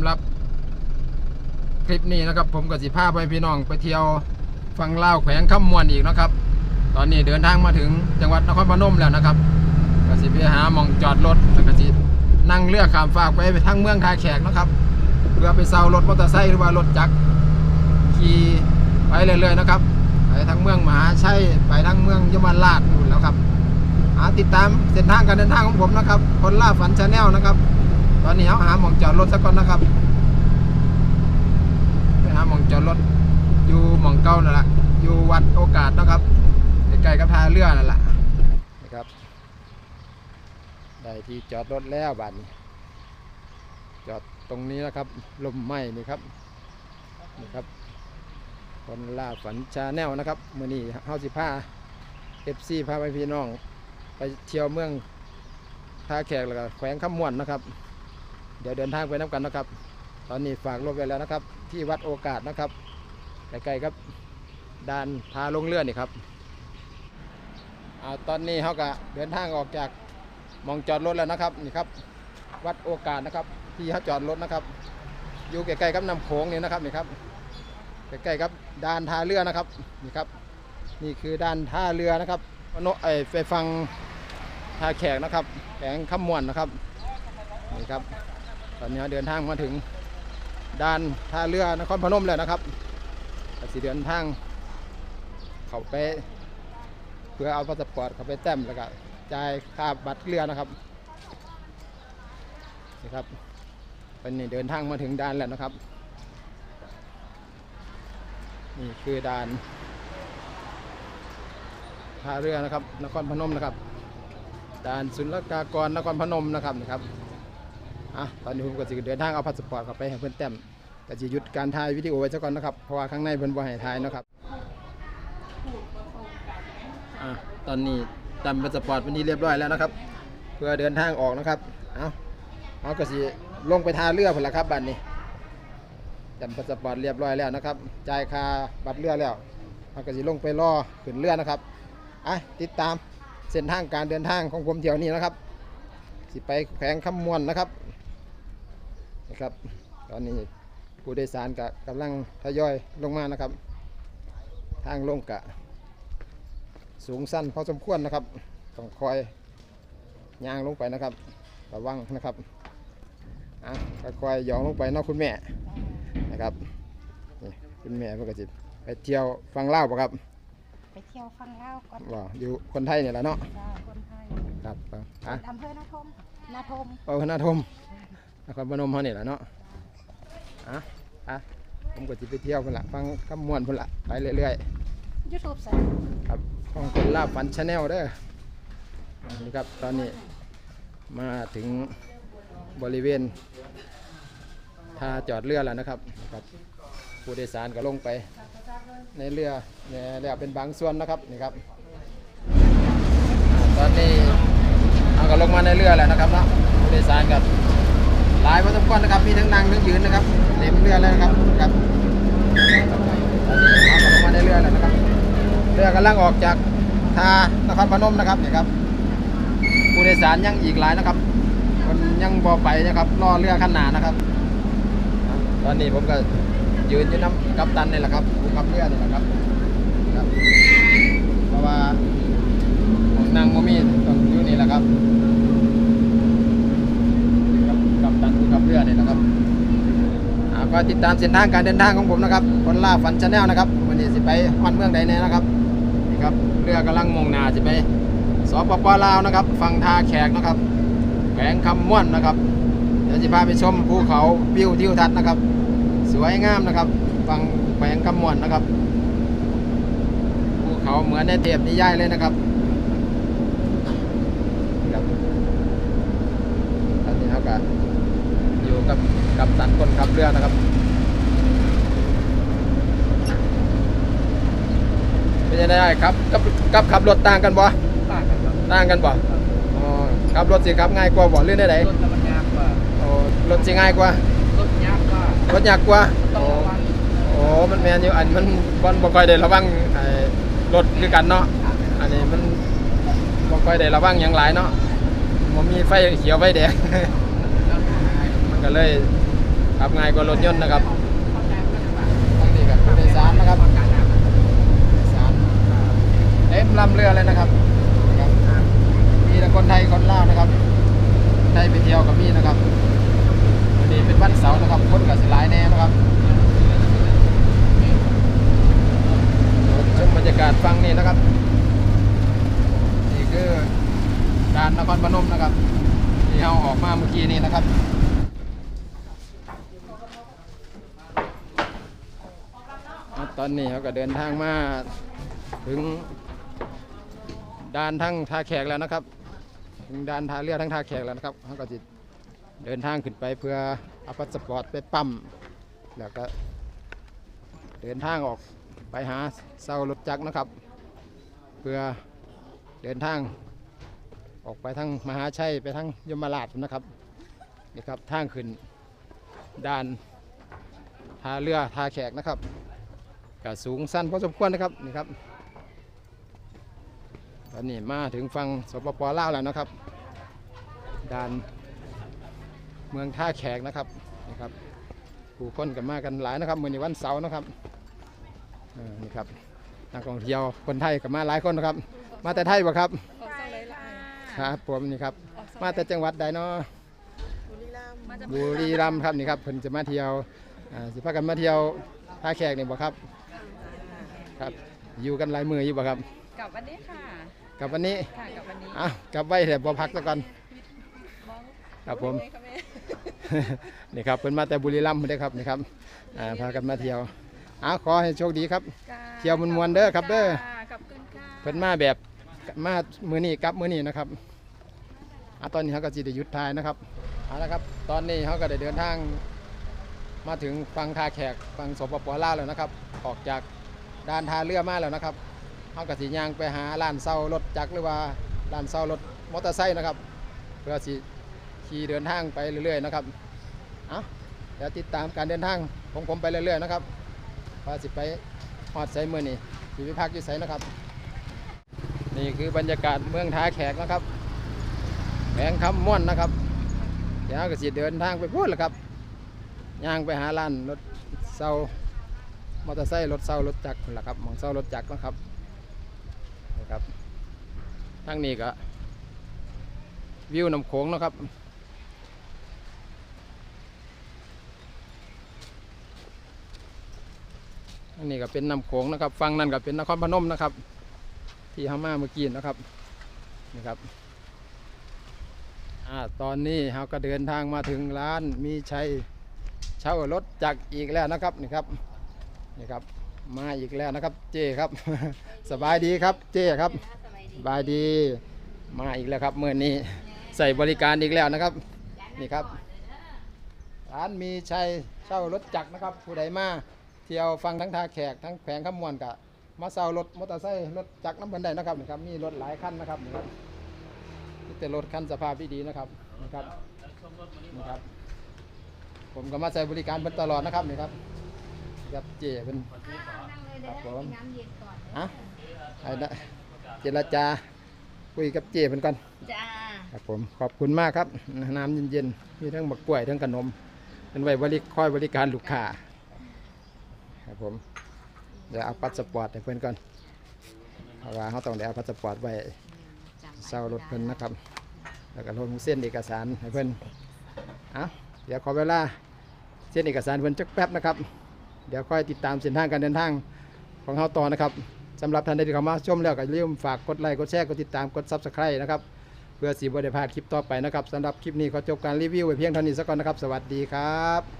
ำหรับคลิปนี้นะครับ ผมกับสิพาไปพี่น้องไปเที่ยวฟังเล่าแขวงคำมมวนอีกนะครับ ตอนนี้เดินทางมาถึงจังหวัดนครพนมแล้วนะครับก็สิไปหาหมองจอดรถแล้วก็สินั่งเรือข้ามฟากไปไปทางเมืองท่าแขกนะครับเพื่อไปเซารถมอเตอร์ไซค์หรือว่ารถจักรขี่ไปเรื่อยๆนะครับไปทางเมืองมหาชัยไปทางเมืองยมราชนู่นแล้วครับหาติดตามเส้นทางการเดินทางของผมนะครับ คนล่าฝันชาแนลนะครับ ตอนนี้เอาหาหมองจอดรถสักก่อนนะครับ ไปหาหมองจอดรถ อยู่หมองเก้านั่นแหละอยู่วัดโอกาสนะครับใกล้ๆกับท่าเรือนั่นแหละนะครับ ได้ที่จอดรถแล้วบัดนี้ จอดตรงนี้นะครับ ลมไหม้นี่ครับนี่ครับ คนล่าฝันชาแนลนะครับมือนี้เฮาสิพาเอฟซีพาไปพี่น้อง ไปเที่ยวเมืองท่าแขกแล้วก็แขวงขมวนนะครับ เดี๋ยวเดินทางไปน้ำกันนะครับ ตอนนี้ฝากรถไว้แล้วนะครับ ที่วัดโอกาสนะครับใกล้ๆครับด่านพาลงเรือนี่ครับอ่าตอนนี้เขาก็เดินทางออกจากมองจอดรถแล้วนะครับนี่ครับ วัดโอกาสนะครับ ที่เขาจอดรถนะครับ อยู่ใกล้ๆกับน้ำโขงนี่นะครับนี่ครับใกล้ๆกับด่านท่าเรือนะครับนี่ครับ นี่คือด่านท่าเรือนะครับโนไอไปฟังท่าแขกนะครับแขงขมวนนะครับนี่ครับ ตอนนี้เดินทางมาถึงด่านท่าเรือนครพนมแล้วนะครับสิเดินทาง เข้าไป เพื่อเอาพาสปอร์ตเข้าไปแต้มแล้วก็จ่ายค่าบัตรเรือนะครับนี่ครับเป็นนี่เดินทางมาถึงด่านแล้วนะครับ นี่คือด่านท่าเรือนะครับ นครพนมนะครับด่านศุลกากรนครพนมนะครับนี่ครับ อะตอนนี้ผมก็จะเดินทางเอาพาสปอร์ตเข้าไปให้เพื่อนแต้มแต่จะหยุดการถ่ายวิดีโอไว้ซะก่อนนะครับเพราะว่าข้างในเพิ่อนบ่ให้ถ่ายนะครับอะตอนนี้ตามพาสปอร์ตเป็นที่เรียบร้อยแล้วนะครับ เพื่อเดินทางออกนะครับเอาเอาก็สิลงไปท่าเรือพุ่นละครับบัดนี้จำพาสปอร์ตเรียบร้อยแล้วนะครับจ่ายค่าบัตรเรือแล้วเอาก็สิลงไปรอขึ้นเรือนะครับอะติดตามเส้นทางการเดินทางของผมเที่ยวนี้นะครับ สิไปแขวงคำมวนนะครับ ครับ ตอนนี้ผู้โดยสารกะกำลังทยอยลงมานะครับ ทางลงกะ สูงสั้นพอสมควรนะครับต้องคอยย่างลงไปนะครับระวังนะครับอะค่อยๆย่องลงไปเนอกคุณแม่นะครับนี่คุณแม่เพื่อจะไปเที่ยวฟังเล่าวปะครับไปเที่ยวฟังเล่าวก่อนว่าอยู่คนไทยเนี่ยแหละเนาะจ้าคนไทยครับครับอะอำเภอนาทมนาทมเปิดนาทม นครพนมเขาเนี่ยแหละเนาะอะอะผมก็จะไปเที่ยวพุ่นละฟังคำมวนพุ่นละไปเรื่อยยูทูบใส่ๆครับของคนลาบฝันชาแนลเด้อนี่ครับตอนนี้มาถึงบริเวณท่าจอดเรือแล้วนะครับครับผู้โดยสารก็ลงไป ในเรือเนี่ยแล้วเป็นบางส่วนนะครับนี่ครับอ่าตอนนี้เอาก็ลงมาในเรือแล้วนะครับเนาะผู้โดยสารกับห ลายพอสมควรนะครับ มีทั้งนั่งทั้งยืนนะครับเต็มเรือแล้วนะครับครับตอนนี้เอาลงมาในเรือแล้วนะครับเรือกำลังออกจากท่านครพนมนะครับนี่ครับผู้โดยสารยังอีกหลายนะครับคนยังบ่ไปนะครับรอเรือขนหนานะครับ ตอนนี้ผมก็ยืนอยู่น้ำกัปตันนี่แหละครับผู้ขับเรือนี่แหละครับครับ เพราะว่าผมนั่งโมมีต้องอยู่นี่แหละครับกัป ตันผู้ขับเนี่แหละครับก็ติดตามเส้นทางการเดินทางของผมนะครับคนล่าฝันชาแนลนะครับวันนี้สิไปฮอนเมืองใดแน่นะครับนี่ครับเรือกำลังมุ่งหน้าสิไปสปปลาวนะครับฝั่งท่าแขกนะครับแขวงคำม่วนนะครับเดี๋ยวจะพาไปชมภูเขาวิวทิวทัศน์นะครับ สวยงามนะครับฟังแขวงกำมวนนะครับภูเขาเหมือนในเทพนิยายเลยนะครับตอนนี้เขาก็อยู่ กับกับสันคนขับเรือนะครับเป็นยังไงครับกับกับขับรถต่างกันบ่ต่างกันครับต่างกันบ่อ๋อขับรถสิครับง่ายกว่าบ่หรือได้ไหนรถมันยากกว่าอ๋อรถสิง่ายกว่ารถยากกว่ารถยากกว่าต้องระวังโอ้มันแมนอยู่อันมันบอลบ่ค่อยได้ระวังไอ้รถคือกันเนาะอันนี้มันบ่ค่อยได้ระวังหยังหลายเนาะมันมีไฟเขียวไฟแดงมัน ก็เลยขับง่ายกว่ารถยนต์นะครับทั้งนี้กับผู้โดยสารนะครับผู้โดยสารเต็มลำเรือเลยนะครับนะครับมีทั้งคนไทยคนลาวนะครับ ไทยไปเที่ยวกับพี่นะครับวันนี้เป็นวันเสาร์นะครับคนกับสิหลายแน่นะครับชมบรรยากาศฟังนี่นะครับนี่คือด่านนครพนมนะครับที่เราออกมาเมื่อกี้นี้นะครับ ตอนนี้เขาก็เดินทางมาถึงด่านทั้งท่าแขกแล้วนะครับ ถึงด่านท่าเรือทั้งท่าแขกแล้วนะครับเขาก็จะเดินทางขึ้นไปเพื่อเอาพาสปอร์ตไปปั๊มแล้วก็เดินทางออกไปหาเซารถจักรนะครับ เพื่อเดินทางออกไปทางมหาชัยไปทางยมราชนะครับนี่ครับทางขึ้นด่านท่าเรือท่าแขกนะครับ ก็สูงสั้นพอสมควรนะครับนี่ครับตอนนี้มาถึงฝั่งสปปลาวแล้วนะครับด่านเมืองท่าแขกนะครับนี่ครับผู้คนกันมากันหลายนะครับเมื่อนี้วันเสาร์นะครับเออนี่ครับนักท่องเที่ยวคนไทยกับมาหลายคนนะครับ มาแต่ไทยบ่ครับครับผมนี่ครับมาแต่จังหวัดใดเนาะบุรีรัมย์ครับนี่ครับเพิ่นจะมาเที่ยวอ่าสิพากันมาเที่ยวท่าแขกนี่บ่ครับ ครับ อยู่กันหลายมืออยู่บ่ครับ กลับวันนี้ค่ะกับวันนี้ค่ะกลับวันนี้อะกลับไว้แต่บ่พักซะก่อน มองครับผมไงคะแม่นี่ครับเพิ่นมาแต่บุรีรัมย์เด้อครับนี่ครับอ่าพากันมาเที่ยวอะขอให้โชคดีครับ จ้าเที่ยวมวนๆเด้อครับเด้อ จ้าขอบคุณค่ะ เพิ่นมาแบบมามื้อนี้กลับมื้อนี้นะครับอะตอนนี้เขาก็สิได้หยุดทายนะครับเอาละครับ ตอนนี้เขาก็ได้เดินทางมาถึงฝั่งท่าแขกฝั่งสปปลาวแล้วนะครับ ออกจาก ด่านท่าเรือมาแล้วนะครับเขาก็สิย่างไปหาร้านเซารถจักรหรือว่าร้านเซารถมอเตอร์ไซค์นะครับ เพื่อสิขี่เดินทางไปเรื่อยๆนะครับเอาเดี๋ยวติดตามการเดินทางของผมไปเรื่อยๆนะครับว่าสิไปฮอดไซเมื่อนี้สิไปพักอยู่ไสนะครับ นี่คือบรรยากาศเมืองท่าแขกนะครับแขวงคำม่วนนะครับ เดี๋ยวก็สิเดินทางไปพูดแหละครับย่างไปหาร้านรถเซา มอเตอร์ไซค์รถเซารถจักรนั่นละครับมองเซารถจักรนะครับนะครับทั้งนี้ก็วิวน้ำโขงนะครับอันนี้ก็เป็นน้ำโขงนะครับฝั่งนั้นก็เป็นนครพนมนะครับ ที่ฮามาเมื่อกี้นะครับนะครับอ่าตอนนี้เราก็เดินทางมาถึงร้านมีชัยเช่ารถจักรอีกแล้วนะครับนี่ครับ นี่ครับมาอีกแล้วนะครับเจครับ สบายดีครับเจครับสบายดีมาอีกแล้วครับเมื่อนี้ใส่บริการอีกแล้วนะครับ นี่ครับร้านมีชัยเช่ารถจักรนะครับ ผู้ใดมาเที่ยวฟังทั้งท่าแขกทั้งแขงข้ามวนกะมาเช่ารถมอเตอร์ไซค์รถจักรน้ำบันไดนะครับนี่ครับมีรถหลายคันนะครับนี่ครับแต่รถคันสภาพที่ดีนะครับนี่ครับนี่ครับ ผมก็มาใช้บริการเป็นตลอดนะครับนี่ครับ นี่ครับเจเป็นครับผมอะไอ้นะเจรจาคุยกับเจเป็นก่อนจ้าครับผมขอบคุณมากครับ น้ำเย็นๆมีทั้งบักกล้วยทั้งขนม เป็นไว้บริคอยบริการลูกค้าครับผมเดี๋ยวเอาพาสปอร์ตให้เพื่อนก่อนเพราะว่าเขาต้องได้เอาพาสปอร์ตไว้เซารถเพื่อนนะครับ แล้วก็ลงเส้นเอกสารให้เพื่อนเอาเดี๋ยวขอเวลาเส้นเอกสารเพื่อนจักแป๊บนะครับ เดี๋ยวค่อยติดตามเส้นทางการเดินทางของเขาต่อนะครับสำหรับท่านใดที่เข้ามาชมแล้วก็อย่าลืมฝากกดไลค์กดแชร์กดติดตามกดซับสไคร b e นะครับเพื่อสีบริพลาดคลิปต่อไปนะครับสำหรับคลิปนี้ขอจบการรีวิวไว้เพียงเท่านี้สักก่อนนะครับ สวัสดีครับ